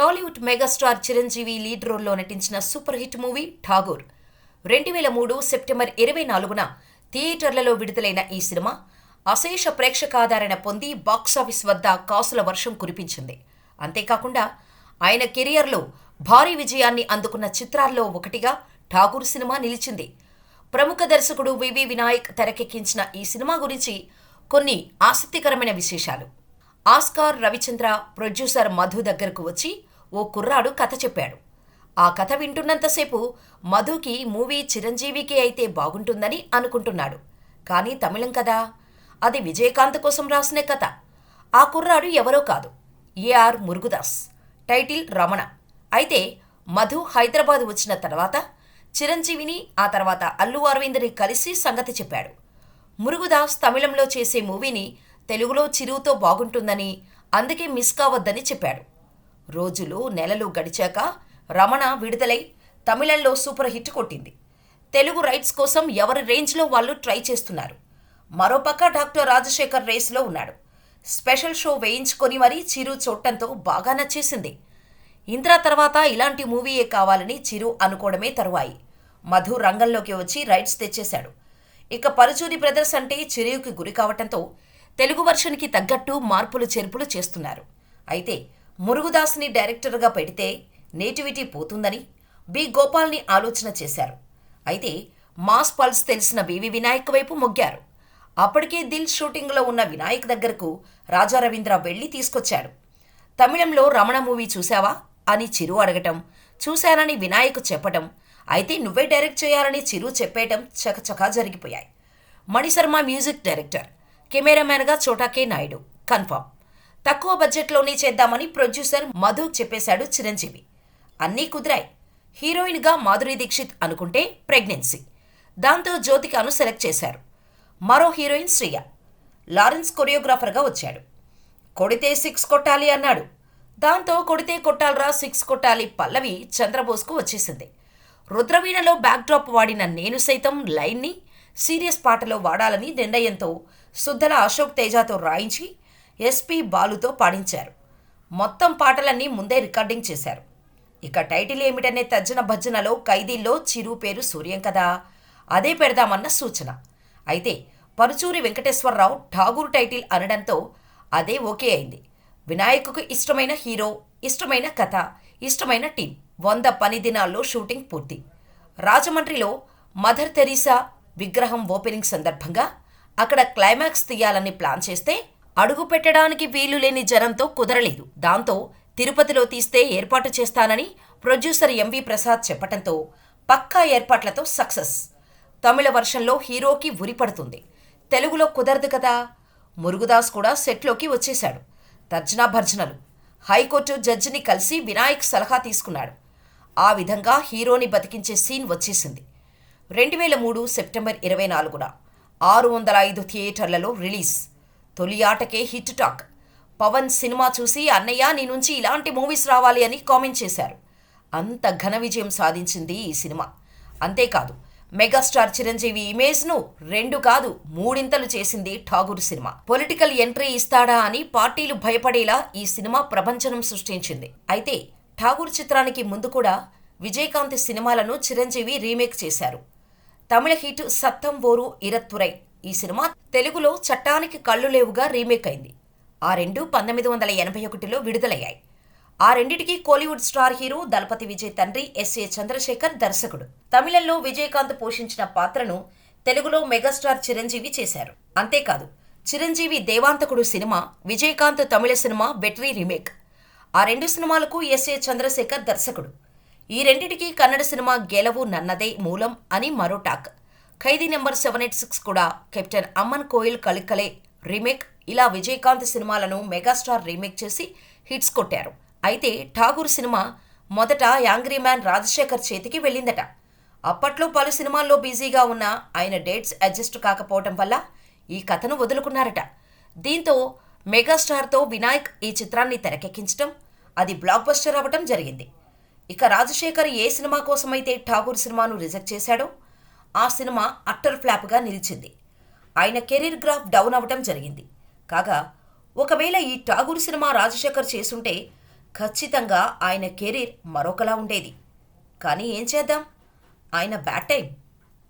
Tollywood megastar Chiranjeevi lead రోల్లో నటించిన super hit movie Tagore. రెండు వేల మూడు సెప్టెంబర్ ఇరవై నాలుగున థియేటర్లలో విడుదలైన ఈ సినిమా అశేష ప్రేక్షకాదరణ పొంది బాక్సాఫీస్ వద్ద కాసుల వర్షం కురిపించింది. అంతేకాకుండా ఆయన కెరియర్లో భారీ విజయాన్ని అందుకున్న చిత్రాల్లో ఒకటిగా ఠాగూర్ సినిమా నిలిచింది. ప్రముఖ దర్శకుడు వివి వినాయక్ తెరకెక్కించిన ఈ సినిమా గురించి కొన్ని ఆసక్తికరమైన విశేషాలు. ఆస్కార్ రవిచంద్ర ప్రొడ్యూసర్ మధు దగ్గరకు వచ్చి ఓ కుర్రాడు కథ చెప్పాడు. ఆ కథ వింటున్నంతసేపు మధుకి మూవీ చిరంజీవికి అయితే బాగుంటుందని అనుకుంటున్నాడు. కానీ తమిళం కదా. అది విజయకాంత్ కోసం రాసిన కథ. ఆ కుర్రాడు ఎవరో కాదు. A R Murugadoss. Title Ramana. అయితే మధు హైదరాబాద్ వచ్చిన తర్వాత చిరంజీవిని ఆ తర్వాత అల్లు అరవింద్ని కలిసి సంగతి చెప్పాడు. మురుగుదాస్ తమిళంలో చేసే మూవీని తెలుగులో చిరువుతో బాగుంటుందని అందుకే మిస్ కావద్దని చెప్పాడు. రోజులు నెలలు గడిచాక రమణ విడుదలై తమిళంలో సూపర్ హిట్ కొట్టింది. తెలుగు రైట్స్ కోసం ఎవరి రేంజ్లో వాళ్ళు ట్రై చేస్తున్నారు? మరోపక్క డాక్టర్ రాజశేఖర్ రేస్లో ఉన్నాడు. స్పెషల్ షో వేయించుకొని మరీ చిరు చూడటంతో బాగా నచ్చేసింది. ఇంద్రా తర్వాత ఇలాంటి మూవీయే కావాలని చిరు అనుకోవడమే తరువాయి. మధు రంగంలోకి వచ్చి రైట్స్ తెచ్చేశాడు. ఇక పరుచూరి బ్రదర్స్ అంటే చిరుకి గురి కావటంతో తెలుగు వర్షన్కి తగ్గట్టు మార్పులు చేర్పులు చేస్తున్నారు. అయితే మురుగుదాస్ని డైరెక్టర్గా పెడితే నేటివిటీ పోతుందని బి. గోపాల్ని ఆలోచన చేశారు. అయితే మాస్ పల్స్ తెలిసిన బివి వినాయక్ వైపు మొగ్గారు. అప్పటికే దిల్ షూటింగ్లో ఉన్న వినాయక్ దగ్గరకు రాజా రవీంద్ర వెళ్ళి తీసుకొచ్చాడు. తమిళంలో రమణ మూవీ చూశావా? అని చిరు అడగటం చూశానని వినాయక్ చెప్పటం అయితే నువ్వే డైరెక్ట్ చేయాలని చిరు చెప్పేయటం చకచకా జరిగిపోయాయి. మణిశర్మ మ్యూజిక్ డైరెక్టర్ కెమెరామ్యాన్గా చోటాకే నాయుడు. కన్ఫర్మ్ తక్కువ బడ్జెట్లోనే చేద్దామని ప్రొడ్యూసర్ మధు చెప్పేశాడు చిరంజీవి. అన్నీ కుదిరాయి. హీరోయిన్గా మాధురి దీక్షిత్ అనుకుంటే ప్రెగ్నెన్సీ. దాంతో జ్యోతికను సెలెక్ట్ చేశారు. మరో హీరోయిన్ శ్రియ. లారెన్స్ కొరియోగ్రాఫర్గా వచ్చాడు. కొడితే సిక్స్ కొట్టాలి అన్నాడు. దాంతో కొడితే కొట్టాలరా సిక్స్ కొట్టాలి పల్లవి చంద్రబోస్కు వచ్చేసింది. రుద్రవీణలో బ్యాక్డ్రాప్ వాడిన నేను సైతం లైన్ని సీరియస్ పాటలో వాడాలని నిర్ణయంతో సుద్దల అశోక్ తేజాతో రాయించి ఎస్పి బాలుతో పాడించారు. మొత్తం పాటలన్నీ ముందే రికార్డింగ్ చేశారు. ఇక టైటిల్ ఏమిటనే తర్జన భజ్జనలో ఖైదీల్లో చిరు పేరు సూర్యం కదా? అదే పెడదామన్న సూచన. అయితే పరుచూరి వెంకటేశ్వరరావు ఠాగూర్ టైటిల్ అనడంతో అదే ఓకే అయింది. వినాయకుకు ఇష్టమైన హీరో ఇష్టమైన కథ ఇష్టమైన టీం. వంద పని దినాల్లో షూటింగ్ పూర్తి. రాజమండ్రిలో మదర్ తెరీసా విగ్రహం ఓపెనింగ్ సందర్భంగా అక్కడ క్లైమాక్స్ తీయాలని ప్లాన్ చేస్తే అడుగు పెట్టడానికి వీలు లేని జనంతో కుదరలేదు. దాంతో తిరుపతిలో తీస్తే ఏర్పాటు చేస్తానని ప్రొడ్యూసర్ ఎంవి ప్రసాద్ చెప్పటంతో పక్కా ఏర్పాట్లతో సక్సెస్. తమిళ వర్షన్లో హీరోకి ఉరిపడుతుంది తెలుగులో కుదరదు కదా? మురుగుదాస్ కూడా సెట్లోకి వచ్చేశాడు. తర్జనా భర్జనలు. హైకోర్టు జడ్జిని కలిసి వినాయక్ సలహా తీసుకున్నాడు. ఆ విధంగా హీరోని బతికించే సీన్ వచ్చేసింది. రెండు వేల మూడు సెప్టెంబర్ ఇరవై నాలుగున ఆరు వందల ఐదు థియేటర్లలో రిలీజ్. తొలి ఆటకే హిట్ టాక్. పవన్ సినిమా చూసి అన్నయ్య నీ నుంచి ఇలాంటి మూవీస్ రావాలి అని కామెంట్ చేశారు. అంత ఘన విజయం సాధించింది ఈ సినిమా. అంతేకాదు మెగాస్టార్ చిరంజీవి ఇమేజ్ను రెండు కాదు మూడింతలు చేసింది ఠాగూర్ సినిమా. పొలిటికల్ ఎంట్రీ ఇస్తాడా అని పార్టీలు భయపడేలా ఈ సినిమా ప్రపంచనం సృష్టించింది. అయితే ఠాగూర్ చిత్రానికి ముందు కూడా విజయకాంత్ సినిమాలను చిరంజీవి రీమేక్ చేశారు. తమిళ హిట్ సత్తం ఓరు ఇరత్తురై. ఈ సినిమా తెలుగులో చట్టానికి కళ్ళు లేవుగా రీమేక్ అయింది. ఆ రెండు పంతొమ్మిది వందల ఎనభై ఒకటిలో విడుదలయ్యాయి. ఆ రెండిటికి కోలీవుడ్ స్టార్ హీరో దళపతి విజయ్ తండ్రి ఎస్ఏ చంద్రశేఖర్ దర్శకుడు. తమిళంలో విజయకాంత్ పోషించిన పాత్రను తెలుగులో మెగాస్టార్ చిరంజీవి చేశారు. అంతేకాదు చిరంజీవి దేవాంతకుడు సినిమా విజయకాంత్ తమిళ సినిమా వెట్రీ రీమేక్. ఆ రెండు సినిమాలకు ఎస్ఏ చంద్రశేఖర్ దర్శకుడు. ఈ రెండిటికి కన్నడ సినిమా గెలవు నన్నదే మూలం అని మరో talk. Khaidi number seven eight six కూడా కెప్టెన్ అమ్మన్ కోయిల్ కలికలే రీమేక్. ఇలా విజయకాంత్ సినిమాలను మెగాస్టార్ రీమేక్ చేసి హిట్స్ కొట్టారు. అయితే ఠాగూర్ సినిమా మొదట యాంగ్రీ మ్యాన్ రాజశేఖర్ చేతికి వెళ్ళిందట. అప్పట్లో పలు సినిమాల్లో బిజీగా ఉన్న ఆయన డేట్స్ అడ్జస్ట్ కాకపోవటం వల్ల ఈ కథను వదులుకున్నారట. దీంతో మెగాస్టార్తో వినాయక్ ఈ చిత్రాన్ని తెరకెక్కించడం అది బ్లాక్ బస్టర్ అవ్వటం జరిగింది. ఇక రాజశేఖర్ ఏ సినిమా కోసమైతే ఠాగూర్ సినిమాను రిజెక్ట్ చేశాడో ఆ సినిమా అట్టర్ ఫ్లాప్గా నిలిచింది. ఆయన కెరీర్ గ్రాఫ్ డౌన్ అవ్వటం జరిగింది. కాగా ఒకవేళ ఈ ఠాగూర్ సినిమా రాజశేఖర్ చేసుంటే ఖచ్చితంగా ఆయన కెరీర్ మరొకలా ఉండేది. కానీ ఏం చేద్దాం? ఆయన బ్యాడ్ టైం.